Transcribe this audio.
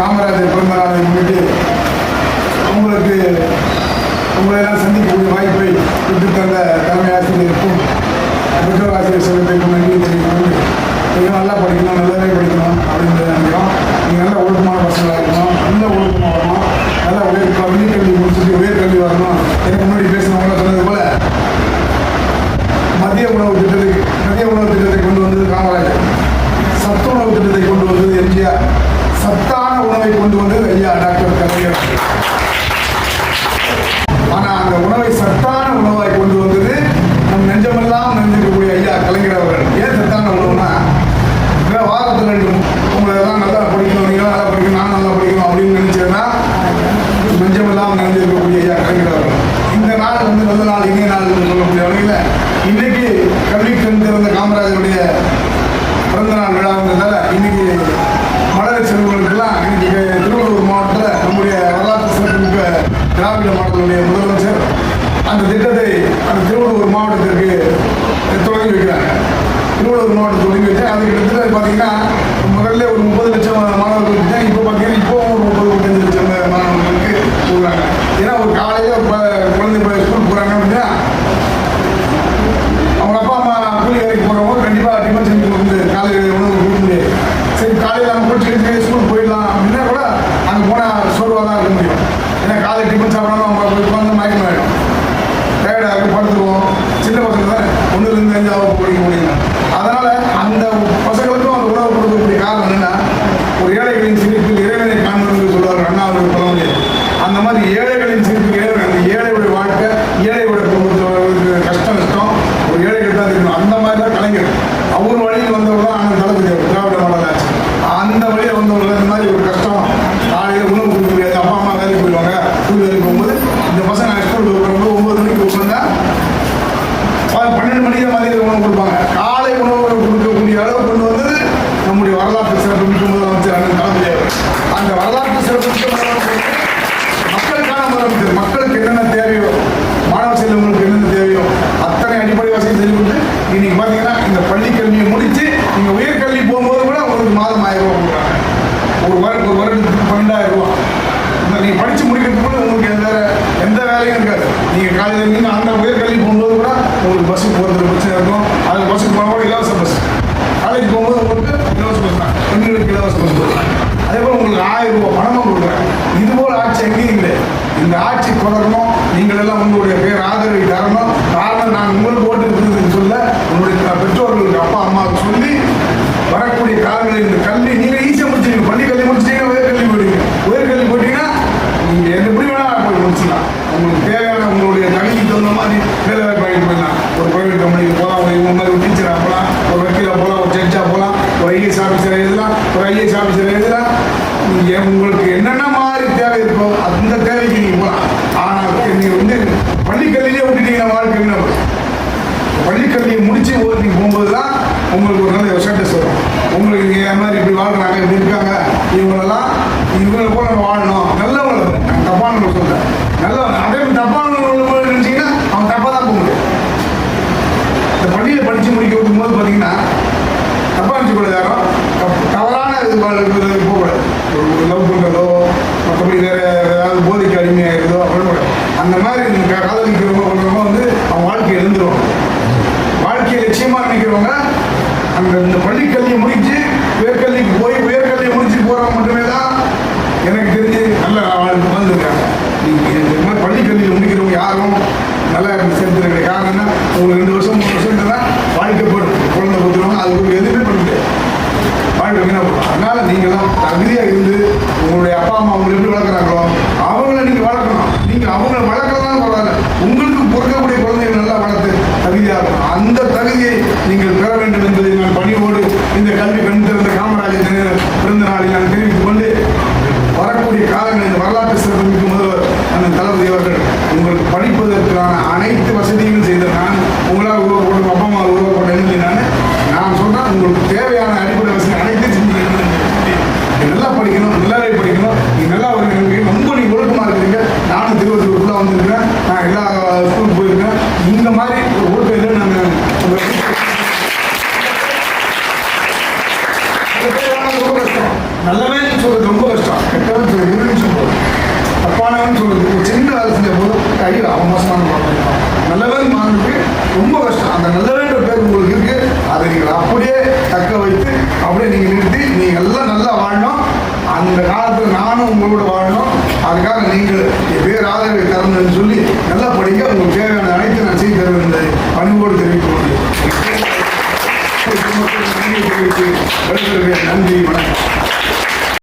காமராஜர் பிறந்த முன்னிட்டு உங்களுக்கு உங்களெல்லாம் சந்திக்கக்கூடிய வாய்ப்பை பெற்றுத் தந்த தலைமை ஆசிரியருக்கும் பெற்றோர் ஆசிரியர் சங்கத்திற்கும் நன்றி தெரிவித்துக் கொண்டு நீங்கள் நல்லா படிக்கணும் நல்லாவே படிக்கணும் அப்படின்னு நினைக்கிறோம் நீங்கள் நல்ல ஒழுக்கமான பசங்களாக இருக்கணும் நல்ல ஒழுக்கமாக வரணும் நல்லா உயர் கல்வி கல்வி முடிச்சுட்டு உயர்கல்வி வரணும் எனக்கு முன்னாடி பேசினவங்க சொன்னது போல மதிய உணவு திட்டத்துக்கு மதிய உணவு திட்டத்தை கொண்டு வந்தது காமராஜர் சத்து உணவு திட்டத்தை கொண்டு வந்தது எம்ஜிஆர் சத்தான ஐயா டாக்டர் கலைஞர். ஆனா அந்த உணவை சத்தான உணவு திராவிட மாவட்டத்தினுடைய முதலமைச்சர் அந்த திட்டத்தை அந்த திருவள்ளூர் மாவட்டத்திற்கு தொடங்கி வைக்கிறாங்க. திருவள்ளூர் மாவட்டம் தொடங்கி வச்சு அது கிட்டத்தட்ட பார்த்தீங்கன்னா முதல்ல ஒரு முப்பது லட்சம் மாணவர்களுக்கு தான் இப்போ பார்த்தீங்கன்னா இப்போ ஒரு முப்பது முப்பத்தஞ்சு லட்சம் மாணவர்களுக்கு கொடுக்குறாங்க ஏன்னா ஒரு காலையில் இப்போ குழந்தை ஸ்கூல் போகிறாங்க அப்படின்னா அவங்க அப்பா அம்மா கூலி வேலைக்கு போகிறவங்க கண்டிப்பாக டிஃபன் செஞ்சு கொடுத்து காலை உணவு கொடுக்க முடியாது சரி காலையில் நம்ம குளிச்சுக்கிட்டு ஸ்கூல் போயிடலாம் அப்படின்னா கூட அங்கே போனால் சோர்வாக தான் இருக்க முடியும் ஏன்னா காலை டிஃபன் சாப்பிடாம அவங்க உட்காந்து மயக்கம் ஆகிடும் டயர்டாக இருக்கும் படுத்துருவோம். சின்ன பசங்க தான் ஒன்றுலேருந்து அஞ்சு அவங்க பிடிக்க முடியும் அதனால் அந்த பசங்களுக்கும் அந்த உணவு கொடுக்கக்கூடிய காரணம் என்னென்னா ஒரு ஏழைகளின் சிரிப்பில் இறைவனை காண்பது சொல்வார் அண்ணா அவர்கள் சொல்ல அந்த மாதிரி ஏழைகளின் சிரிப்பில் இறைவன் அந்த ஏழையுடைய வாழ்க்கை ஏழையுடைய குடும்பத்தில் கஷ்டம் நஷ்டம் ஒரு ஏழைகள் தான் இருக்கணும் அந்த மாதிரி தான் கலைஞர் அவர் வழியில் வந்தவர் தான் ஆனால் தளபதி அவர் திராவிட மாடல் ஆச்சு அந்த வழியில் வந்தவங்க இந்த மாதிரி ஒரு கஷ்டம் காலையில் உணவு கொடுக்க முடியாது அப்பா அம்மா வேலைக்கு போயிடுவாங்க ஸ்கூல் வேலைக்கு போகும்போது இந்த பசங்க ஸ்கூல் வரும்போது ஒன்பது மணிக்கு உட்காந்தா பன்னெண்டு மணிக்கு மதிய உணவு கொடுப்பாங்க. காலை உணவு கொடுக்கக்கூடிய அளவு கொண்டு வந்தது நம்முடைய வரலாற்று சிறப்பு மிக்க முதலமைச்சர் அண்ணன் தளபதி அந்த வரலாற்று சிறப்பு மிக்க முதலமைச்சர் மக்களுக்கான முதலமைச்சர் மக்களுக்கு என்னென்ன தேவையோ மாணவ செல்வங்களுக்கு என்னென்ன தேவையோ அத்தனை அடிப்படை வசதி செஞ்சு கொடுத்து இன்னைக்கு பார்த்தீங்கன்னா இந்த பள்ளி கல்வியை முடிச்சு நீங்கள் உயர்கல்வி போகும்போது கூட உங்களுக்கு மாதம் ஆயிரம் ரூபாய் கொடுக்குறாங்க ஒரு வருடம் ஒரு வருடத்துக்கு பன்னெண்டாயிரம் ரூபாய் இந்த நீங்கள் படித்து முடிக்கிறதுக்கு கூட உங்களுக்கு எந்த எந்த வேலையும் இருக்காது நீங்கள் காலையில் நீங்கள் அந்த உயர்கல்வி போகும்போது கூட உங்களுக்கு பஸ்ஸுக்கு போகிறது பிரச்சனை இருக்கும். அது பஸ்ஸுக்கு போனால் இலவச பஸ் காலேஜ் போகும்போது உங்களுக்கு இலவச பஸ் தான். பெண்களுக்கு இலவச பஸ் கொடுக்குறாங்க அதே போல் உங்களுக்கு ஆயிரம் ரூபாய் பணமும் கொடுக்குறாங்க. இது போல் ஆட்சி எங்கேயும் இல்லை. இந்த ஆட்சி தொடரணும் நீங்கள் எல்லாம் உங்களுடைய பேர் ஆதரவை தரணும் காரணம் நான் உங்களுக்கு ஓட்டு இருக்குதுன்னு சொல்ல உங்களுடைய பெற்றோர்களுக்கு அப்பா அம்மாவுக்கு சொல்லி வரக்கூடிய காலங்களில் இந்த கல்வி நீங்கள் ஈஸியாக முடிச்சிருங்க பள்ளி கல்வி முடிச்சிட்டீங்கன்னா உயர்கல்வி போயிடுங்க உயர்கல்வி போயிட்டீங்கன்னா நீங்கள் எந்த எப்படி வேணா போய் முடிச்சிடலாம் உங்களுக்கு தேவையான உங்களுடைய இந்த மாதிரி வேலை வாய்ப்பு போயிடலாம். ஒரு ப்ரைவேட் கம்பெனிக்கு போகலாம் ஒரு இவங்க மாதிரி ஒரு டீச்சராக போகலாம் ஒரு வக்கீலாக போகலாம் ஒரு ஜட்ஜாக போகலாம் ஒரு ஐஏஎஸ் ஆஃபீஸர் எழுதலாம் ஒரு ஐஏஎஸ் ஆஃபீஸர் எழுதலாம். நீங்கள் உங்களுக்கு என்னென்ன மாதிரி தேவை இருக்கோ அந்த தேவைக்கு நீங்கள் போகலாம் ஆனால் நீங்கள் வந்து பள்ளிக்கல்வியிலே விட்டுட்டீங்கன்னா வாழ்க்கை பள்ளிக்கல்வியை முடிச்சு ஓட்டி போகும்போது தான் உங்களுக்கு ஒரு நல்ல ஸ்டேட்டஸ் வரும் உங்களுக்கு இங்கே மாதிரி இப்படி வாழ்றாங்க இப்படி இருக்காங்க இவங்களெல்லாம் இவங்களை போல போதைக்கு அடிமையாகிறதோ அப்படின்னு அந்த மாதிரி இந்த க- காதலிக்கிறவங்க பண்ணுறவங்க வந்து அவங்க வாழ்க்கையை எழுந்துருவாங்க வாழ்க்கையை லட்சியமாக நினைக்கிறவங்க அந்த இந்த பள்ளிக்கல்வியை முடிச்சு உயர்கல்விக்கு போய் உயர்கல்வியை முடிச்சு போகிறவங்க மட்டுமே தான் எனக்கு தெரிஞ்சு நல்ல வாழ்க்கை வந்திருக்காங்க நீங்கள் இந்த மாதிரி பள்ளிக்கல்வியில் முடிக்கிறவங்க யாரும் நல்லா சேர்த்துருக்க காரணம் என்ன உங்களுக்கு ரெண்டு வருஷம் மூணு வருஷம் இருந்தால் வாழ்க்கை போடும் குழந்தை கொடுத்துருவாங்க அது ஒரு எதுவுமே பண்ண முடியாது வாழ்க்கை வீணாக போடும் அதனால நீங்களாம் தகுதியாக இருந்து உங்களுடைய அப்பா அம்மா உங்களை எப்படி வளர்க்குறாங்களோ அவங்கள நீங்கள் வளர்க்கணும் நீங்கள் அவங்கள வளர்க்கலாம் பரவாயில்ல. உங்களுக்கு பொறுக்கக்கூடிய குழந்தைகள் நல்லா வளர்த்து தகுதியாக அந்த தகுதியை நீங்கள் பெற வேண்டும் என்பதை நான் பணியோடு இந்த கல்வி கண் திறந்த காமராஜர் பிறந்த நாளில் நான் தெரிவித்துக் கொண்டு வரக்கூடிய காலங்களில் இந்த வரலாற்று சிறப்புமிக்க முதல்வர் அந்த தளபதி அவர்கள் உங்களுக்கு படிப்பதற்கான அனைத்து வசதிகளும் செய்த நான் உங்களால் உருவாக்கப்பட்ட அப்பா அம்மா உருவப்பட்ட நான். நான் சொன்னால் உங்களுக்கு தேவை நல்லா படிக்க உங்களுக்கு தேவையான அனைத்து நான் செய்து தருவேன் என்பதை பணிவோடு தெரிவிக்க நன்றி வணக்கம்.